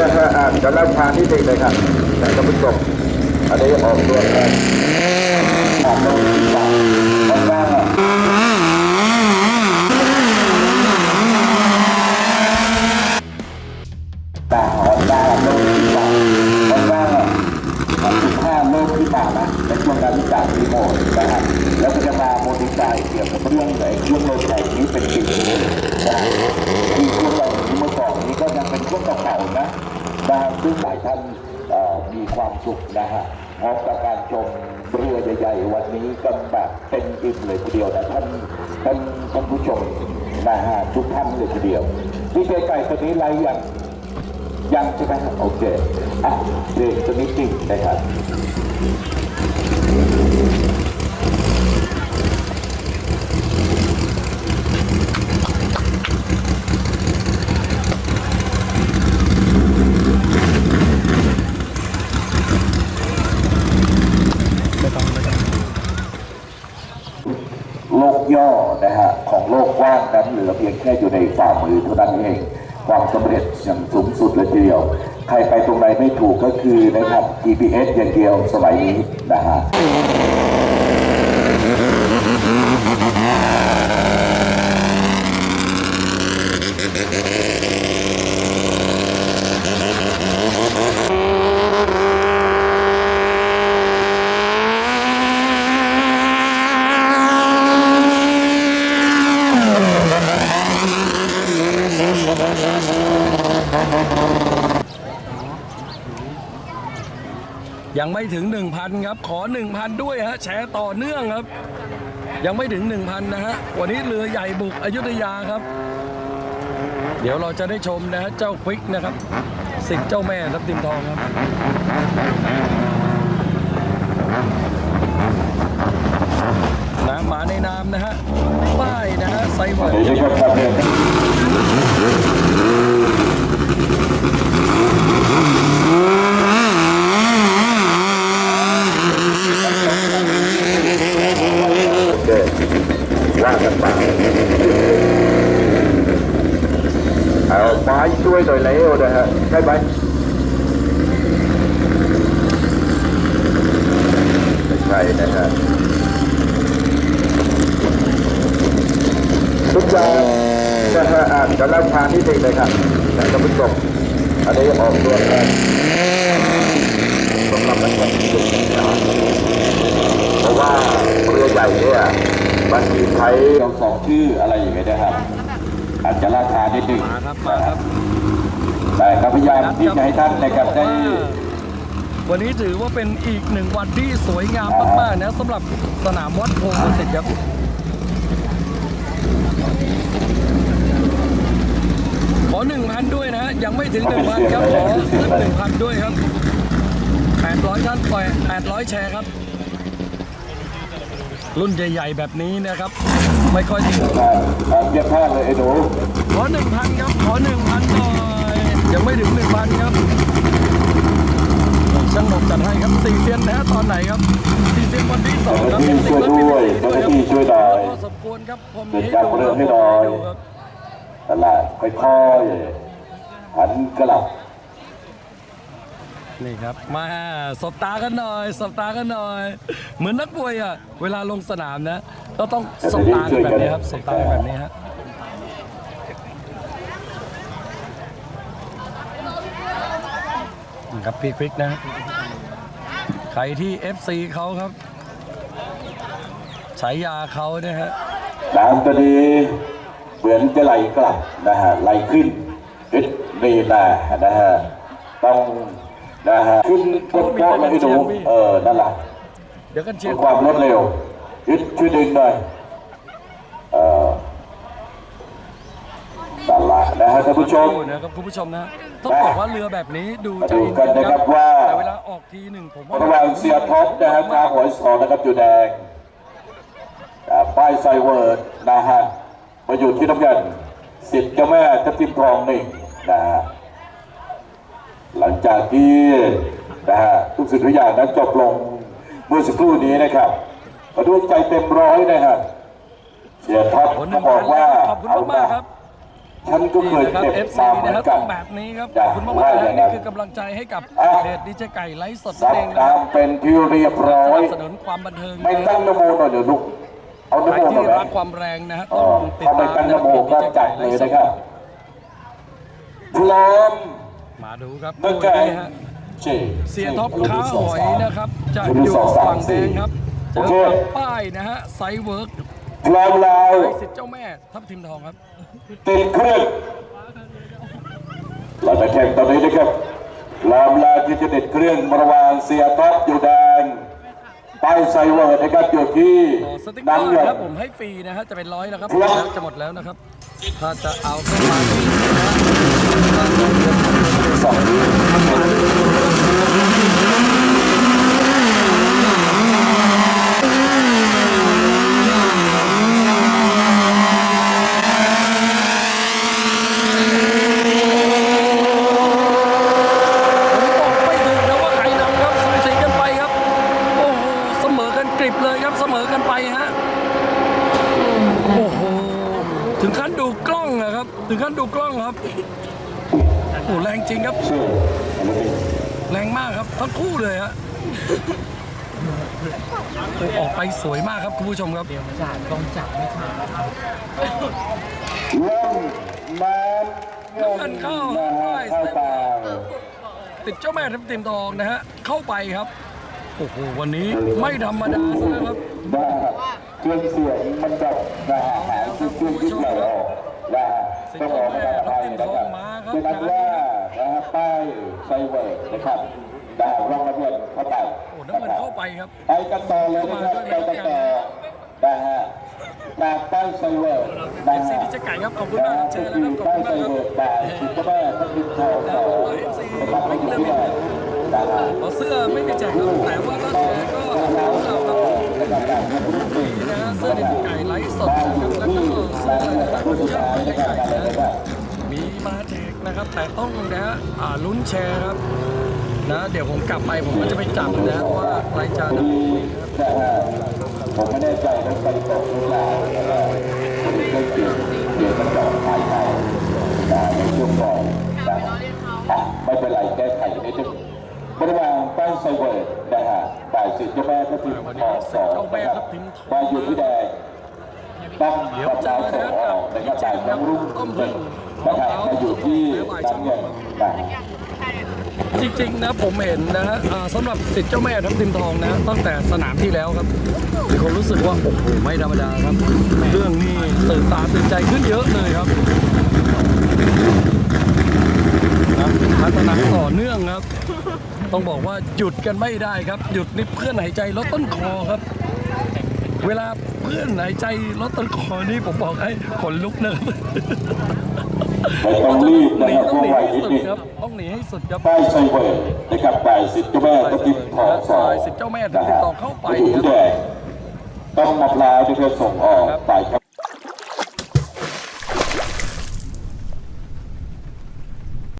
นะฮะอ่านกันราชานิดหนึงเลยครับแต่ท่านผู้ชมอันนี้ออกตัวแทนออกตัวที่สามเพราะว่าดาหอดาโลกที่สามเพราะว่าสิบห้าโลกที่สามนะในช่วงการวิจารณ์รีโมทนะครับแล้วก็จะมาโมดิฟายเกี่ยวกับเรื่องไหนเรื่องโลกไหนนี้เป็นสิ่งที่เครื่องเรา นี้ก็ยังเป็นเครื่องเก่าๆนะนะฮะซึ่งหลายท่านมีความสุขนะฮะพร้อมกับการชมเรือใหญ่ๆวันนี้กันแบบเต็มอิ่มเลยทีเดียวนะท่านท่านท่านผู้ชมนะฮะทุกท่านเลยทีเดียวพี่เจไก่ตัวนี้ไรยังยังใช่ไหมโอเคอะเด็กตัวนี้จริงนะครับ ย่อนะฮะของโลกกว้างนั้นเหลือเพียงแค่อยู่ในฝ่ามือเท่านั้นเองความสำเร็จอย่างสูงสุดเลยทีเดียว ใครไปตรงไหนไม่ถูกก็คือนะครับ GPS อย่างเดียวสมัยนี้นะฮะ ยังไม่ถึง 1,000 ครับ ขอ 1,000 ด้วยฮะแชร์ต่อเนื่องครับ ยังไม่ถึง 1,000 นะฮะ วันนี้เรือใหญ่บุกอยุธยาครับ เดี๋ยวเราจะได้ชมนะฮะเจ้าควิกนะครับ สิทธิ์เจ้าแม่ทับทิมทองครับน้ำมาในน้ำนะฮะป้ายนะฮะไซเวอร์ เดี๋ยวจะครับเนี่ยโอเค ว่ากันไปเอาไม้ช่วยหน่อยแล้วนะฮะใช่ไหมไม่ใช่นะฮะทุกอย่างนะฮะอ่านกันราชานิดหนึงเลยครับแต่ท่านผู้ชมอันนี้ออกตัวแทนสำหรับนักแข่งเพราะว่าเรือใหญ่เนี่ย บางทีใช้เราสองชื่ออะไรอย่างเงี้ยนะครับ อาจจะราคานิดหนึงมาครับมาครับแต่ก็พยายามที่จะให้ท่านนะครับได้วันนี้ถือว่าเป็นอีกหนึ่งวันที่สวยงามมากๆนะสำหรับสนามวัดโพธิ์ดุสิตครับขอ1,000ด้วยนะฮะยังไม่ถึง1,000ครับขอขึ้น1,000ด้วยครับ800ท่านปล่อย800แชร์ครับ รุ่นใหญ่ ๆ แบบนี้นะครับ ไม่ค่อยถึงเยี่ยมมาเลยไอ้หนูขอ1,000ครับ ขอ1,000หน่อยยังไม่ถึง1,000ครับช่างหนกจัดให้ครับสี่เซียนนะฮะตอนไหนครับสี่เซียนวันที่สองครับเจ้าหน้าที่ช่วยด้วยเจ้าหน้าที่ช่วยหน่อยสมควรครับผมเกิดการเริ่มให้หน่อยดูครับตลาดค่อยๆหันกลับ นี่ครับมาสบตากันหน่อยสบตากันหน่อย เหมือนนักมวยอะเวลาลงสนามนะ ก็ต้องสบตากันแบบนี้ครับสบตากันแบบนี้ฮะครับพี่ควิกนะใครที่ FC เขาครับฉายาเขาเนี่ยฮะน้ำตัวนี้เหมือนจะไหลกลับนะฮะไหลขึ้นขึ้นนี่นะนะฮะต้อง นะฮะขึ้นพวกพวกแล้วให้ดูเออนั่นแหละเดี๋ยวกันเชีเพื่ยอร์ความรวดเร็วยึดช่วยดึงหน่อยเออนั่นแหละนะฮะท่านผู้ชมนะครับคุณผู้ชมนะต้องบอกว่าเรือแบบนี้ดูมาใจดูเย็นกันนะคครัรับบว่าแต่เวลาออกทีหนึ่งผมว่าระหว่างเสียท็อปนะฮะนาหอยสองนะครับอยู่แดงอ่าป้ายไซเวิร์ดนะฮะมาอยู่ที่น้ำเงินสิทธิ์เจ้าแม่ทับทิมทองหนึ่งนะฮะ หลังจากที่นะฮะทุกสิ่งทุกอย่างนั้นจบลงเมื่อสักครู่นี้นะครับมาด้วยใจเต็มร้อยนะฮะเสียท็อปคนหก็นึ่งบอพักนว่าแล้วขอบคุณเอามากนะๆครับชฉันก็เคนี่ยนะครับเจ็บ FC มาเหมืนะอนครับกัต้นองแบบนี้ครับจ้ะขอบคุณมากๆนะว่าอฮะย่างนั้นนี่คือกำลังใจให้กับอะเพจดีเจไก่ไลฟ์สดสันั่นบเองนะคตารัมบเป็นที่เรียบร้อสยนับสนุนความบันเทิงไม่นะตั้งนโมหน่อยเดี๋ยวลูกเอานใครโมหน่ที่อยไหมรักความแรงนะฮะเอต้องอติดเข้าไปตามตั้งนนะโมเพจดีก็เจจัไก่ดไลเลยฟ์สดนะครับพร้อม มาดูครับเมื่อคู่ไก่นี้ฮะเจเสียท็อปค้าหอยนะครับ จะอยู่ฝั่งแดงครับเจอกับป้ายนะฮะไซเวิร์กพร้อมแล้วไอสิทธิ์เจ้าแม่ทับทิมทองครับติดเครื่องเราจะแข่งตอนนี้นะครับลามลาที่จะติดเครื่องระหว่างเสียท็อปอยู่แดงป้ายไซเวอร์นะครับอยู่ที่ต่อสติ๊กเกอน้ำร์เงินนะครับผมให้ฟรีนะฮะจะเป็นร้อยแล้วครับครับแล้วจะหมดแล้วนะครับ ถ้าจะเอาเข้ามาฟรีนะ สองผมบอกไม่ถูกนะว่าใครนำครับสูสีกันไปครับโอ้โหเสมอกันกริบเลยครับเสมอกันไปฮะโอ้โหถึงขั้นดูกล้องนะครับ ถึงขั้นดูกล้องครับ โอ้โหแรงจริงครับชื่อแรงมากครับทั้งคู่เลยฮะโอ้ออกไปสวยมากครับคุณผู้ชมครับเริ่มน้ำเงินเข้าเข้าตาติดเจ้าแม่ทับทิมทองนะฮะเข้าไปครับโอ้โหวันนี้ไม่ธรรมดาซะแล้วครับบ้าเครื่องเสียงมันแบบนะฮะหายเครื่องยึดไหลออกนะ ฮะต้องออกมาไทยนะครับดังนั้นว่านะฮะป้ายไซเวอร์นะครับนะฮะร่องน้ำเงินเข้าไปโอ้น้ำเงินเข้าไปครับไปกันต่อเลยนะครับไปกันต่อนะฮะจากป้ายไซเวอร์นะเอฟซีฮะดิจะไก่ครับขอบคุณมากฮะเชิญคืแล้วครับขอบคุณมากครับเวอร์แต่คุณก็มท่านดินทองสองนะครับไม่อยู่ที่ไหนะฮะเอาเสื้อไม่มีแจกครับแต่ว่าถ้าแจกก็เราครับนี่นะฮะเสื้อดิจไก่ไลฟ์สดนะครับแล้วก็เสื้อนะครับคุณชาติดิจะไก่นะมีมาแจก นะครับ แต่ต้องนะฮะอ่าลุ้นแชร์ครับนะเดี๋ยวผมกลับไปผมก็จะไปจับนะว่าใครจะได้นะครับนะฮะผมไม่แน่ใจว่าไปตกหรือเปล่าแต่ว่าผมได้เปลี่ยนเปลี่ยนกระจกภายในนะในช่วงก่อนนะอะไม่เป็นไรแก้ไขนิดนึงระหว่างป้ายไซเวอร์นะฮะบ่ายสิบเจ้าแม่ก็ทีมทองสองนะครับมาอยู่ที่แดงต้อง เดี๋ยวเจดาอวสนะองครับกนะคดีรับจจ่ายครับน้ำรุ่งต้มหพึ่นึ่งงนะครับมาอยู่ที่น้ำเงินจริงๆนะผมเห็นนะฮะสำหรับสิทธิ์เจ้าแม่ทับทิมทองนะ ตั้งแต่สนามที่แล้วครับมีความรู้สึกว่าโอ้โหไม่ธรรมดาครับ เรื่องนี้ตื่นตาตื่นใจขึ้นเยอะเลยครับนะพัฒนาต่อเนื่องครับ ต้องบอกว่าหยุดกันไม่ได้ครับ หยุดนี่เพื่อนหายใจลดต้นคอครับ เวลา พื่อนหายใจลดต้นคอนี่ผมบอกให้ขนลุกนะครับต้องรีบหนะนีครับต้องเพราะหนีไวให้นิดสุดนึงครับต้องหนีให้สุดครับป้ายไซเวอร์นะครับบ่ายสิบเจ้าแม่ก็ติดทองสองบ่ายสิบเจ้าแม่ก็ติดต่อเข้าไปอยู่ที่แดงต้องมะพร้าวที่เธอส่งออกครับฝ่ายแค